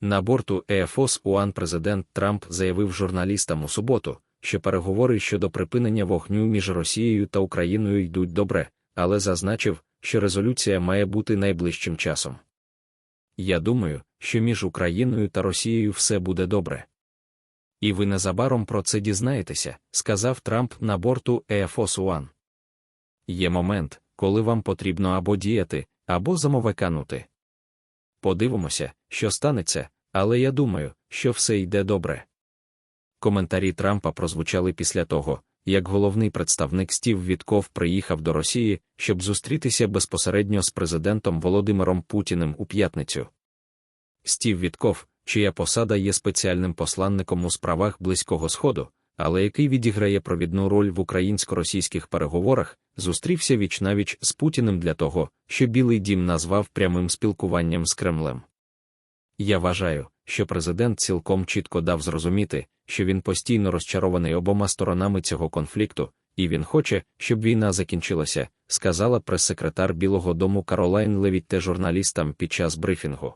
На борту ЕФОС УАН президент Трамп заявив журналістам у суботу, що переговори щодо припинення вогню між Росією та Україною йдуть добре, але зазначив, що резолюція має бути найближчим часом. Я думаю, що між Україною та Росією все буде добре. І ви незабаром про це дізнаєтеся, сказав Трамп на борту ЕФОС УАН. Є момент, коли вам потрібно або діяти, або замовеканути. Подивимося, що станеться, але я думаю, що все йде добре. Коментарі Трампа прозвучали після того, як головний представник Стів Вітков приїхав до Росії, щоб зустрітися безпосередньо з президентом Володимиром Путіним у п'ятницю. Стів Вітков, чия посада є спеціальним посланником у справах Близького Сходу, але який відіграє провідну роль в українсько-російських переговорах, зустрівся вічнавіч з Путіним для того, що Білий дім назвав прямим спілкуванням з Кремлем. Я вважаю, що президент цілком чітко дав зрозуміти, що він постійно розчарований обома сторонами цього конфлікту, і він хоче, щоб війна закінчилася, сказала прес-секретар Білого Дому Каролайн Левітте журналістам під час брифінгу.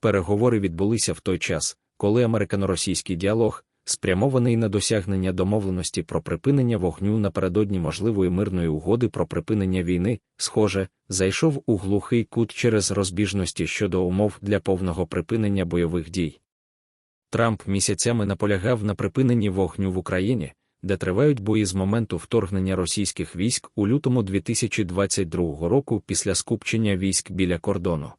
Переговори відбулися в той час, коли американо-російський діалог, спрямований на досягнення домовленості про припинення вогню напередодні можливої мирної угоди про припинення війни, схоже, зайшов у глухий кут через розбіжності щодо умов для повного припинення бойових дій. Трамп місяцями наполягав на припиненні вогню в Україні, де тривають бої з моменту вторгнення російських військ у лютому 2022 року після скупчення військ біля кордону.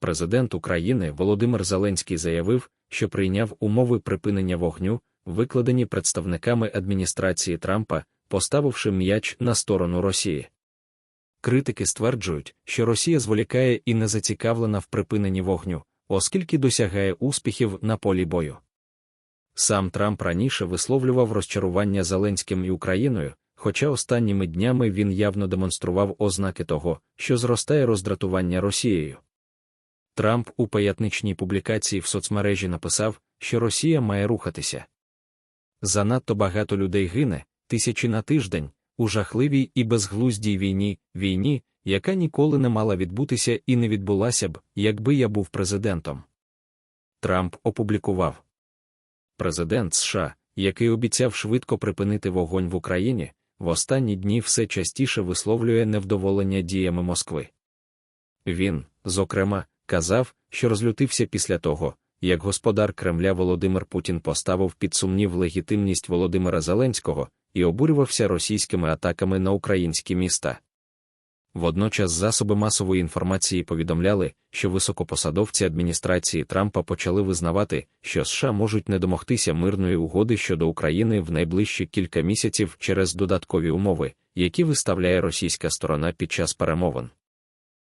Президент України Володимир Зеленський заявив, що прийняв умови припинення вогню, викладені представниками адміністрації Трампа, поставивши м'яч на сторону Росії. Критики стверджують, що Росія зволікає і не зацікавлена в припиненні вогню, оскільки досягає успіхів на полі бою. Сам Трамп раніше висловлював розчарування Зеленським і Україною, хоча останніми днями він явно демонстрував ознаки того, що зростає роздратування Росією. Трамп у паятничній публікації в соцмережі написав, що Росія має рухатися. Занадто багато людей гине, тисячі на тиждень, у жахливій і безглуздій війні, війні, яка ніколи не мала відбутися і не відбулася б, якби я був президентом. Трамп опублікував Президент США, який обіцяв швидко припинити вогонь в Україні, в останні дні все частіше висловлює невдоволення діями Москви. Він, зокрема, казав, що розлютився після того, як господар Кремля Володимир Путін поставив під сумнів легітимність Володимира Зеленського і обурювався російськими атаками на українські міста. Водночас засоби масової інформації повідомляли, що високопосадовці адміністрації Трампа почали визнавати, що США можуть не домогтися мирної угоди щодо України в найближчі кілька місяців через додаткові умови, які виставляє російська сторона під час перемовин.